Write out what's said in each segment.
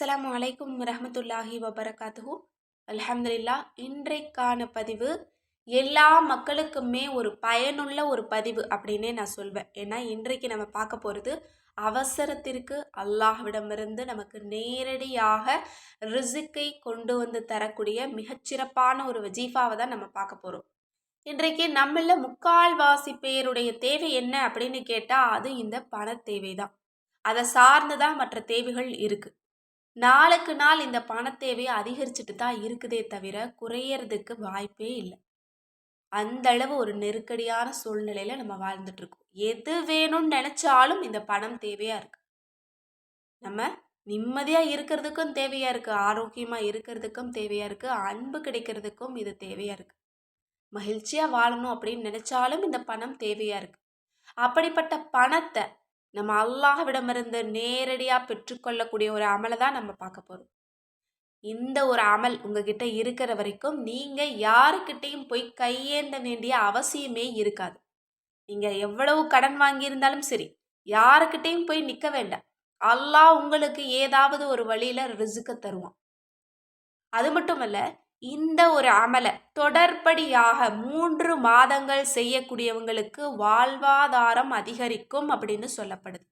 அஸ்லாம் வலைக்கும் ரஹமத்துல்லாஹி வபரகாத்து அலமதுல்லா இன்றைக்கான பதிவு எல்லா மக்களுக்குமே ஒரு பயனுள்ள ஒரு பதிவு அப்படின்னே நான் சொல்வேன். ஏன்னா இன்றைக்கு நம்ம பார்க்க போகிறது அவசரத்திற்கு அல்லாஹ்விடமிருந்து நமக்கு நேரடியாக ரிசுக்கை கொண்டு வந்து தரக்கூடிய மிகச்சிறப்பான ஒரு வஜீஃபாவை தான் நம்ம பார்க்க போகிறோம் இன்றைக்கு நம்மள முக்கால்வாசி பேருடைய தேவை என்ன அப்படின்னு கேட்டால் அது இந்த பண தேவை தான் அதை சார்ந்து தான் மற்ற தேவைகள் இருக்குது நாளுக்கு நாள் இந்த பணத்தேவை அதிகரிச்சுட்டு தான் இருக்குதே தவிர குறையறதுக்கு வாய்ப்பே இல்லை. அந்த அளவு ஒரு நெருக்கடியான சூழ்நிலையில நம்ம வாழ்ந்துட்டு இருக்கோம். எது வேணும்னு நினைச்சாலும் இந்த பணம் தேவையா இருக்கு. நம்ம நிம்மதியா இருக்கிறதுக்கும் தேவையா இருக்கு. ஆரோக்கியமா இருக்கிறதுக்கும் தேவையா இருக்கு. அன்பு கிடைக்கிறதுக்கும் இது தேவையா இருக்கு. மகிழ்ச்சியா வாழணும் அப்படின்னு நினைச்சாலும் இந்த பணம் தேவையா இருக்கு. அப்படிப்பட்ட பணத்தை நம்ம அல்லாஹ்விடமிருந்து நேரடியாக பெற்றுக்கொள்ளக்கூடிய ஒரு அமலை தான் நம்ம பார்க்க போகிறோம் இந்த ஒரு அமல் உங்ககிட்ட இருக்கிற வரைக்கும் நீங்கள் யாருக்கிட்டேயும் போய் கையேந்த வேண்டிய அவசியமே இருக்காது. நீங்கள் எவ்வளவு கடன் வாங்கியிருந்தாலும் சரி யாருக்கிட்டேயும் போய் நிற்க வேண்டாம். அல்லாஹ் உங்களுக்கு ஏதாவது ஒரு வழியில் ரிசுக்க தருவான். அது மட்டும் இல்லை இந்த ஒரு அமலை தொடர்படியாக மூன்று மாதங்கள் செய்யக்கூடியவங்களுக்கு வாழ்வாதாரம் அதிகரிக்கும் அப்படின்னு சொல்லப்படுது.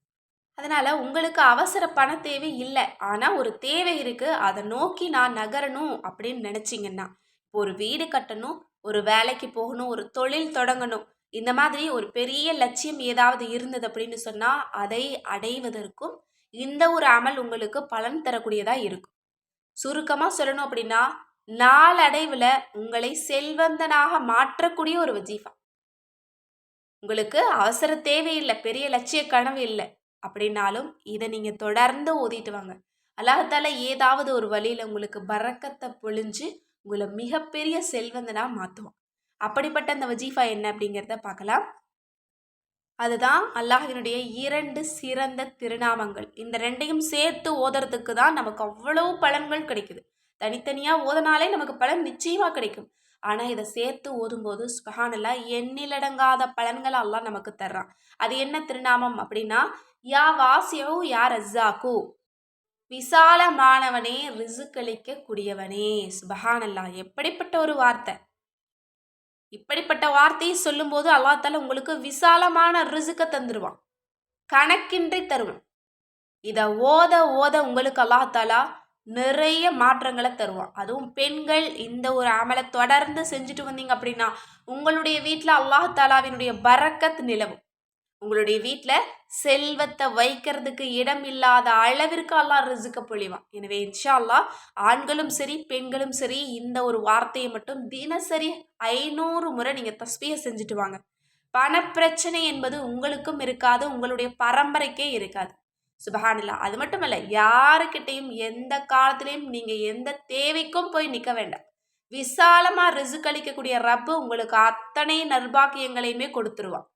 அதனால் உங்களுக்கு அவசர பண தேவை இல்லை. ஆனால் ஒரு தேவை இருக்குது அதை நோக்கி நான் நகரணும் அப்படின்னு நினச்சிங்கன்னா இப்போ ஒரு வீடு கட்டணும் ஒரு வேலைக்கு போகணும் ஒரு தொழில் தொடங்கணும் இந்த மாதிரி ஒரு பெரிய லட்சியம் ஏதாவது இருந்தது அப்படின்னு சொன்னால் அதை அடைவதற்கும் இந்த ஒரு அமல் உங்களுக்கு பலன் தரக்கூடியதாக இருக்கும். சுருக்கமாக சொல்லணும் அப்படின்னா நாளடைவில் உங்களை செல்வந்தனாக மாற்றக்கூடிய ஒரு வஜீஃபா. உங்களுக்கு அவசர தேவையில்லை பெரிய லட்சிய கனவு இல்லை. அப்படின்னாலும் இதை நீங்கள் தொடர்ந்து ஓதிட்டு வாங்க. அல்லாஹத்தால ஏதாவது ஒரு வழியில் உங்களுக்கு பறக்கத்தை பொழிஞ்சு உங்களை மிகப்பெரிய செல்வந்தனாக மாற்றுவோம் அப்படிப்பட்ட அந்த வஜீஃபா என்ன அப்படிங்கிறத பார்க்கலாம். அதுதான் அல்லாஹினுடைய இரண்டு சிறந்த திருநாமங்கள். இந்த ரெண்டையும் சேர்த்து ஓதுறதுக்கு தான் நமக்கு அவ்வளவு பலன்கள் கிடைக்குது. தனித்தனியாக ஓதனாலே நமக்கு பலன் நிச்சயமாக கிடைக்கும். ஆனால் இதை சேர்த்து ஓதும்போது சுபஹானல்லா எண்ணிலடங்காத பலன்களெல்லாம் நமக்கு தர்றான். அது என்ன திருநாமம் அப்படின்னா யா வாசியோ யா ரஸ்ஸாக்கு விசாலமானவனே ரிசுக்களிக்க கூடியவனே சுபஹானல்லா எப்படிப்பட்ட ஒரு வார்த்தை? இப்படிப்பட்ட வார்த்தையை சொல்லும்போது அல்லாத்தால உங்களுக்கு விசாலமான ரிசுக்க தந்துடுவான் கணக்கின்றி தருவான். இதை ஓத ஓத உங்களுக்கு அல்லாஹாலா நிறைய மாற்றங்களை தருவான். அதுவும் பெண்கள் இந்த ஒரு அமலை தொடர்ந்து செஞ்சுட்டு வந்தீங்க அப்படின்னா உங்களுடைய வீட்டில் அல்லாஹாலாவினுடைய பறக்கத் நிலவும். உங்களுடைய வீட்டில் செல்வத்தை வைக்கிறதுக்கு இடம் இல்லாத அளவிற்கு அல்லாஹ் ரிசுக்க பொழிவான். எனவே இன்ஷா அல்லா ஆண்களும் சரி பெண்களும் சரி இந்த ஒரு வார்த்தையை மட்டும் தினசரி ஐநூறு முறை நீங்கள் தஸ்பியை செஞ்சுட்டு வாங்க. பணப்பிரச்சனை என்பது உங்களுக்கும் இருக்காது உங்களுடைய பரம்பரைக்கே இருக்காது. சுபஹானில்லா அது மட்டும் இல்லை யாருக்கிட்டையும் எந்த காலத்திலையும் நீங்கள் எந்த தேவைக்கும் போய் நிற்க வேண்டாம். விசாலமாக ரிசுக் அளிக்கக்கூடிய ரப்பு உங்களுக்கு அத்தனை நர்பாக்கியங்களையுமே கொடுத்துருவான்.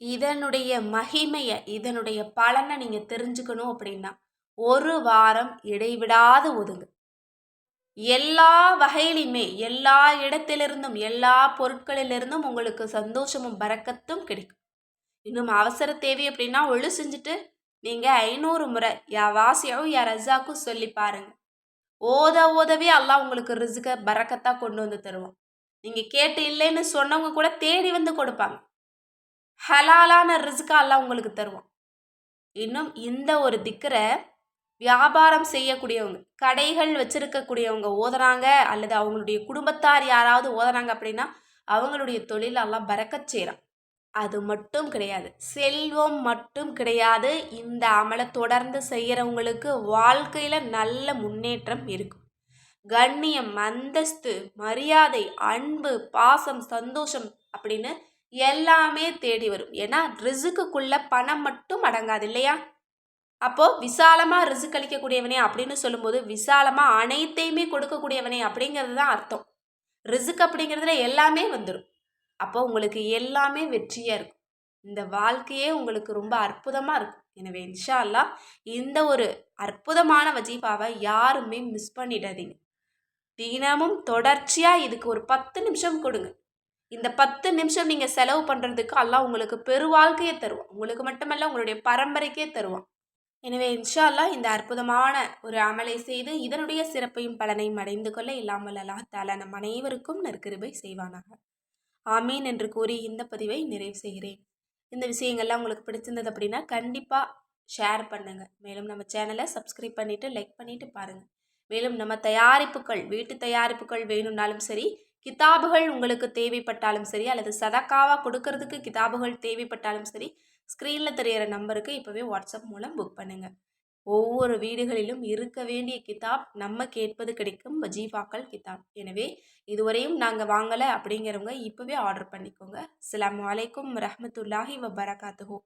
இதனுடைய மகிமையை இதனுடைய பலனை நீங்கள் தெரிஞ்சுக்கணும் அப்படின்னா ஒரு வாரம் இடைவிடாது ஒதுங்க. எல்லா வகையிலுமே எல்லா இடத்திலிருந்தும் எல்லா பொருட்களிலிருந்தும் உங்களுக்கு சந்தோஷமும் பறக்கத்தும் கிடைக்கும். இன்னும் அவசர தேவை அப்படின்னா ஒழு செஞ்சுட்டு நீங்கள் ஐநூறு முறை யா வாசியாவும் யா ரஜாக்கும் சொல்லி பாருங்க. ஓத ஓதவே அல்லாஹ் உங்களுக்கு ரிசுக்க பறக்கத்தான் கொண்டு வந்து தருவோம் நீங்கள் கேட்டு இல்லைன்னு சொன்னவங்க கூட தேடி வந்து கொடுப்பாங்க. ஹலாலான ரிசுக்கா அல்லாஹ் உங்களுக்கு தருவோம் இன்னும் இந்த ஒரு திக்கரை வியாபாரம் செய்யக்கூடியவங்க கடைகள் வச்சிருக்கக்கூடியவங்க ஓதுறாங்க அல்லது அவங்களுடைய குடும்பத்தார் யாராவது ஓதுறாங்க அப்படின்னா அவங்களுடைய தொழில் எல்லாம் பறக்கச் செய்கிறான் அது மட்டும் கிடையாது. செல்வம் மட்டும் கிடையாது. இந்த அமலை தொடர்ந்து செய்கிறவங்களுக்கு வாழ்க்கையில் நல்ல முன்னேற்றம் இருக்கும். கண்ணியம் அந்தஸ்து மரியாதை அன்பு பாசம் சந்தோஷம் அப்படின்னு எல்லாமே தேடி வரும். ஏன்னா ரிசுக்குள்ள பணம் மட்டும் அடங்காது இல்லையா? அப்போ விசாலமாக ரிசுக் அளிக்கக்கூடியவனே அப்படின்னு சொல்லும்போது விசாலமாக அனைத்தையுமே கொடுக்கக்கூடியவனே அப்படிங்கிறது தான் அர்த்தம். ரிசுக் அப்படிங்கிறதுல எல்லாமே வந்துடும் அப்போ உங்களுக்கு எல்லாமே வெற்றியாக இருக்கும். இந்த வாழ்க்கையே உங்களுக்கு ரொம்ப அற்புதமாக இருக்கும். எனவே இன்ஷா அல்லா இந்த ஒரு அற்புதமான வஜீஃபாவை யாருமே மிஸ் பண்ணிடாதீங்க. தினமும் தொடர்ச்சியாக இதுக்கு ஒரு பத்து நிமிஷம் கொடுங்க. இந்த பத்து நிமிஷம் நீங்கள் செலவு பண்ணுறதுக்கு எல்லாம் உங்களுக்கு பெரு வாழ்க்கையே தருவான். உங்களுக்கு மட்டுமல்ல உங்களுடைய பரம்பரைக்கே தருவான். எனவே இன்ஷா அல்லா இந்த அற்புதமான ஒரு அமலை செய்து இதனுடைய சிறப்பையும் பலனையும் அடைந்து கொள்ள இல்லாமல் அல்லாஹ் தாலா நம் அனைவருக்கும் நற்கிருபை செய்வானாக. ஆமீன் என்று கூறி இந்த பதிவை நிறைவு செய்கிறேன். இந்த விஷயங்கள்லாம் உங்களுக்கு பிடிச்சிருந்தது அப்படின்னா கண்டிப்பாக ஷேர் பண்ணுங்கள் மேலும் நம்ம சேனலை சப்ஸ்கிரைப் பண்ணிவிட்டு லைக் பண்ணிவிட்டு பாருங்கள் மேலும் நம்ம தயாரிப்புகள் வீட்டு தயாரிப்புகள் வேணும்னாலும் சரி கிதாபுகள் உங்களுக்கு தேவைப்பட்டாலும் சரி அல்லது சதக்காவாக கொடுக்கறதுக்கு கிதாபுகள் தேவைப்பட்டாலும் சரி ஸ்க்ரீனில் தெரியிற நம்பருக்கு இப்போவே வாட்ஸ்அப் மூலம் புக் பண்ணுங்கள் ஒவ்வொரு வீடுகளிலும் இருக்க வேண்டிய கிதாப் நம்ம கேட்பது கிடைக்கும். வஜீஃபாக்கள் கிதாப். எனவே இதுவரையும் நாங்கள் வாங்கலை அப்படிங்கிறவங்க இப்போவே ஆர்டர் பண்ணிக்கோங்க. அஸ்ஸலாமு அலைக்கும் ரஹமத்துல்லாஹி வபரகாத்துஹூ.